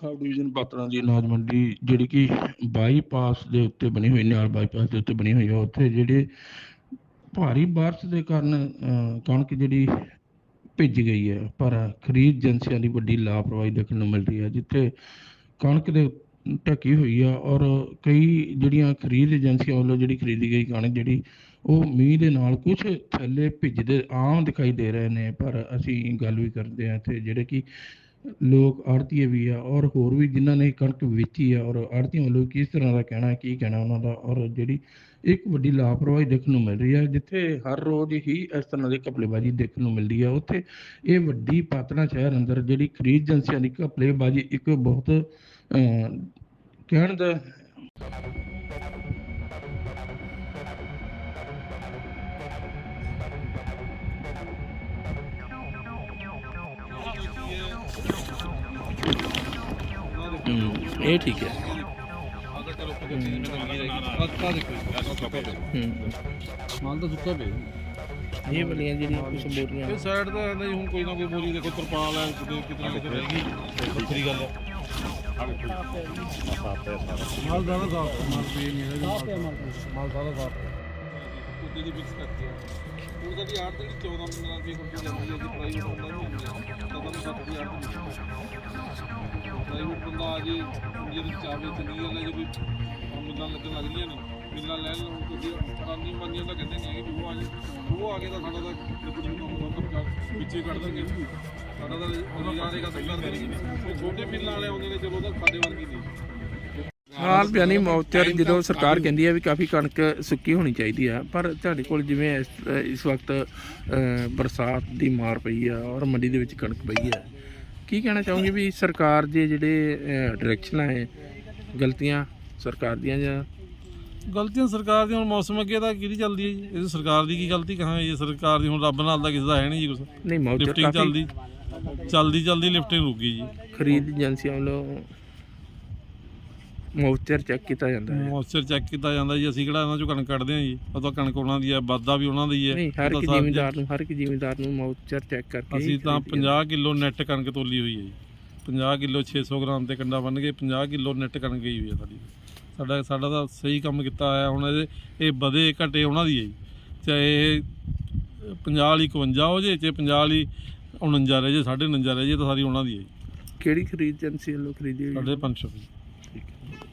Sub division Patran ਦੀ ਅਨਾਜ ਮੰਡੀ ਜਿਹੜੀ ਕਿ ਬਾਈਪਾਸ ਦੇ ਉੱਤੇ ਬਣੀ ਹੋਈ ਨਿਆਲ ਬਾਈਪਾਸ ਦੇ ਉੱਤੇ ਬਣੀ ਹੋਈ ਹੈ ਉੱਥੇ ਜਿਹੜੇ ਭਾਰੀ ਬਾਰਿਸ਼ ਦੇ ਕਾਰਨ ਕਣਕ ਜਿਹੜੀ ਭਿੱਜ ਗਈ ਹੈ ਪਰ ਖਰੀਦ ਏਜੰਸੀਆਂ ਦੀ ਵੱਡੀ ਲਾਪਰਵਾਹੀ ਦੇਖਣ ਨੂੰ ਮਿਲ ਰਹੀ ਹੈ ਜਿੱਥੇ ਕਣਕ ਦੇ ਢੱਕੀ ਹੋਈ ਆ ਔਰ ਕਈ ਜਿਹੜੀਆਂ ਖਰੀਦ ਏਜੰਸੀਆਂ ਵੱਲੋਂ ਜਿਹੜੀ ਖਰੀਦੀ ਗਈ ਕਣਕ ਜਿਹੜੀ, ਉਹ ਮੀਂਹ ਦੇ ਨਾਲ ਕੁਝ ਥੱਲੇ ਭਿੱਜਦੇ, ਆਮ ਦਿਖਾਈ ਦੇ ਰਹੇ ਨੇ, ਪਰ ਅਸੀਂ ਗੱਲ ਵੀ ਕਰਦੇ ਹਾਂ ਇੱਥੇ ਜਿਹੜੇ ਕਿ ਲੋਕ ਆੜਤੀਏ ਵੀ ਆ ਔਰ ਹੋਰ ਵੀ ਜਿਨ੍ਹਾਂ ਨੇ ਕਣਕ ਵੇਚੀ ਆ ਔਰ ਆੜਤੀਆਂ ਵੱਲੋਂ ਕਿਸ ਤਰ੍ਹਾਂ ਦਾ ਕਹਿਣਾ ਕੀ ਕਹਿਣਾ ਉਹਨਾਂ ਦਾ ਔਰ ਜਿਹੜੀ ਇੱਕ ਵੱਡੀ ਲਾਪਰਵਾਹੀ ਦੇਖਣ ਨੂੰ ਮਿਲ ਰਹੀ ਹੈ ਜਿੱਥੇ ਹਰ ਰੋਜ਼ ਹੀ ਇਸ ਤਰ੍ਹਾਂ ਦੀ ਘਪਲੇਬਾਜ਼ੀ ਦੇਖਣ ਨੂੰ ਮਿਲਦੀ ਹੈ ਉੱਥੇ ਇਹ ਵੱਡੀ ਪਾਤਨਾ ਸ਼ਹਿਰ ਅੰਦਰ ਜਿਹੜੀ ਖਰੀਦ ਏਜੰਸੀਆਂ ਦੀ ਘਪਲੇਬਾਜ਼ੀ ਇੱਕ ਬਹੁਤ ਅਹ, ਕਹਿਣ ਦਾ ਇਹ ਠੀਕ ਹੈ। ਮਾਲ ਤਾਂ ਸੁੱਕਾ ਪਿਆ ਇਹ ਵਾਲੀਆਂ ਜਿਹੜੀਆਂ ਕੁਝ ਬੋਰੀਆਂ। ਇਹ ਸਾਈਡ ਤੇ ਆਂਦਾ ਜੀ ਹੁਣ ਕੋਈ ਨਾ ਕੋਈ ਬੋਲੀ ਦੇਖੋ ਤਰਪਾਲ ਹੈ ਕਿਤੇ ਕਿਤੇ ਕਿਤੇ ਰਹਿ ਗਈ ਵੱਖਰੀ ਗੱਲ ਹੈ। ਮਾਲ ਸਾਰਾ ਸਾਫ਼ ਮਾਲ ਪੀ ਨਹੀਂ ਮਾਲ ਸਾਰਾ ਸਾਫ਼ ਕੁੱਤੇ ਦੀ ਮਿਕਸ ਕਰਕੇ ਹੁਣ ਤਾਂ ਦੀ ਜਿਹੜੀ 14 ਮਿੰਟਾਂ ਦੀ ਕੁੱਤੀ ਜਾਂਦੀ ਹੈ ਜੀ ਪ੍ਰਾਈਵੇਟ ਹੁੰਦਾ ਨਹੀਂ ਤਾਂ ਤਾਂ ਸੱਤ ਦੀ ਆੜ ਪ੍ਰਾਈਵੇਟ ਬੰਦਾ ਆ। ਜੇ ਜਿਹੜੀ ਚਾਵੇ ਚੰਗੀ ਗੱਲ ਹੈ ਜੇ ਕੋਈ ਮਿਲਾਂ ਲੱਗਣ ਲੱਗ ਗਈਆਂ ਨੇ। ਮਿਲਾਂ ਲੈਣ ਨੂੰ ਤੁਸੀਂ ਕਾਨੀ ਮੰਨੀਆਂ ਤਾਂ ਕਹਿੰਦੇ ਨਹੀਂ ਕਿ ਉਹ ਆ ਜੇ। ਉਹ ਆ ਕੇ ਤਾਂ ਸਾਡਾ ਤਾਂ ਲਿਕਵਿਡ ਨੂੰ ਕੰਮ ਪਿੱਛੇ ਕੱਢ ਦਾਂਗੇ ਸਾਡਾ ਤਾਂ ਰੋਜ਼ਗਾਰ ਹੀ ਖਤਮ ਕਰ ਦੇਣਗੇ ਉਹ ਛੋਟੇ ਮਿਲਾਂ ਵਾਲੇ ਆਉਂਦੇ ਨੇ, ਚਲੋ ਤਾਂ ਸਾਡੇ ਵਰਗੀ ਨਹੀਂ ਹਾਲ ਬਿਆਨੀ ਮੌਚਰ ਜਦੋਂ ਸਰਕਾਰ ਕਹਿੰਦੀ ਹੈ ਵੀ ਕਾਫੀ ਕਣਕ ਸੁੱਕੀ ਹੋਣੀ ਚਾਹੀਦੀ ਆ ਪਰ ਤੁਹਾਡੇ ਕੋਲ ਜਿਵੇਂ ਇਸ ਇਸ ਵਕਤ ਅ, ਬਰਸਾਤ ਦੀ ਮਾਰ ਪਈ ਆ ਔਰ ਮੰਡੀ ਦੇ ਵਿੱਚ ਕਣਕ ਪਈ ਹੈ ਕੀ ਕਹਿਣਾ ਚਾਹੋਗੇ ਵੀ ਸਰਕਾਰ ਦੇ ਜਿਹੜੇ ਡਾਇਰੈਕਸ਼ਨਾਂ ਹੈ ਗਲਤੀਆਂ ਸਰਕਾਰ ਦੀਆਂ ਜਾਂ? ਗਲਤੀਆਂ ਸਰਕਾਰ ਦੀਆਂ ਹੁਣ ਮੌਸਮ ਅੱਗੇ ਤਾਂ ਕਿਹਦੀ ਚੱਲਦੀ ਹੈ ਜੀ? ਇਹ ਤਾਂ ਸਰਕਾਰ ਦੀ ਕੀ ਗਲਤੀ ਕਹਾਂ ਇਹ ਸਰਕਾਰ ਦੀ ਹੁਣ ਰੱਬ ਨਾਲ ਦਾ ਕਿਸੇ ਦਾ ਹੈ ਨਹੀਂ ਜੀ ਕੁਛ। ਨਹੀਂ ਮੌਚਰ ਲਿਫਟਿੰਗ ਕਾਫੀ ਚੱਲਦੀ ਚੱਲਦੀ ਚੱਲਦੀ ਲਿਫਟਿੰਗ ਰੁਕ ਗਈ ਜੀ। ਖਰੀਦ ਏਜੰਸੀਆਂ ਵੱਲੋਂ ਮੌਚਰ ਚੈੱਕ ਕੀਤਾ ਜਾਂਦਾ ਹੈ। ਮੋਇਸਚਰ ਚੈੱਕ ਕੀਤਾ ਜਾਂਦਾ ਜੀ ਅਸੀਂ ਕਿਹੜਾ ਇਹਨਾਂ ਚੋਂ ਕਣਕ ਕੱਢਦੇ ਹਾਂ ਜੀ? ਉਹ ਤਾਂ ਕਣਕ ਉਹਨਾਂ ਦੀ ਹੈ ਵਾਧਾ ਵੀ ਉਹਨਾਂ ਦੀ ਹੈ। ਨਹੀਂ ਹਰ ਇੱਕ ਜ਼ਿਮੀਂਦਾਰ ਨੂੰ ਹਰ ਇੱਕ ਜ਼ਿਮੀਂਦਾਰ ਨੂੰ ਮੌਚਰ ਚੈੱਕ ਕਰਕੇ ਹੀ ਅਸੀਂ ਤਾਂ ਖਰੀਦੀ 50 ਕਿਲੋ ਨੈਟ ਕਣਕ ਤੋਲੀ ਹੋਈ ਹੈ ਜੀ। 50 ਕਿਲੋ 600 ਗ੍ਰਾਮ ਤੇ ਕੰਡਾ ਬੰਨ ਕੇ 50 ਕਿਲੋ ਨੈਟ ਕਣਕ ਗਈ ਹੋਈ ਹੈ ਸਾਡੀ। ਸਾਡਾ ਸਾਡਾ ਤਾਂ ਸਹੀ ਕੰਮ ਕੀਤਾ ਹੋਇਆ ਹੁਣ ਇਹਦੇ ਇਹ ਵਧੇ ਘਟੇ ਉਹਨਾਂ ਦੀ ਹੈ ਜੀ। ਚਾਹੇ ਇਹ 50 ਵਾਲੀ 51 ਹੋ ਜੇ ਚਾਹੇ 50 ਵਾਲੀ 49 ਰਹਿ ਜੇ 49 ਰਹਿ ਜੇ ਤਾਂ ਸਾਰੀ ਉਹਨਾਂ ਦੀ ਹੈ ਜੀ। ਕਿਹੜੀ ਖਰੀਦ ਏਜੰਸੀ ਵੱਲੋਂ ਖਰੀਦੀ ਹੋਈ ਹੈ? ਸਾਡੇ 500 ਠੀਕ ਹੈ।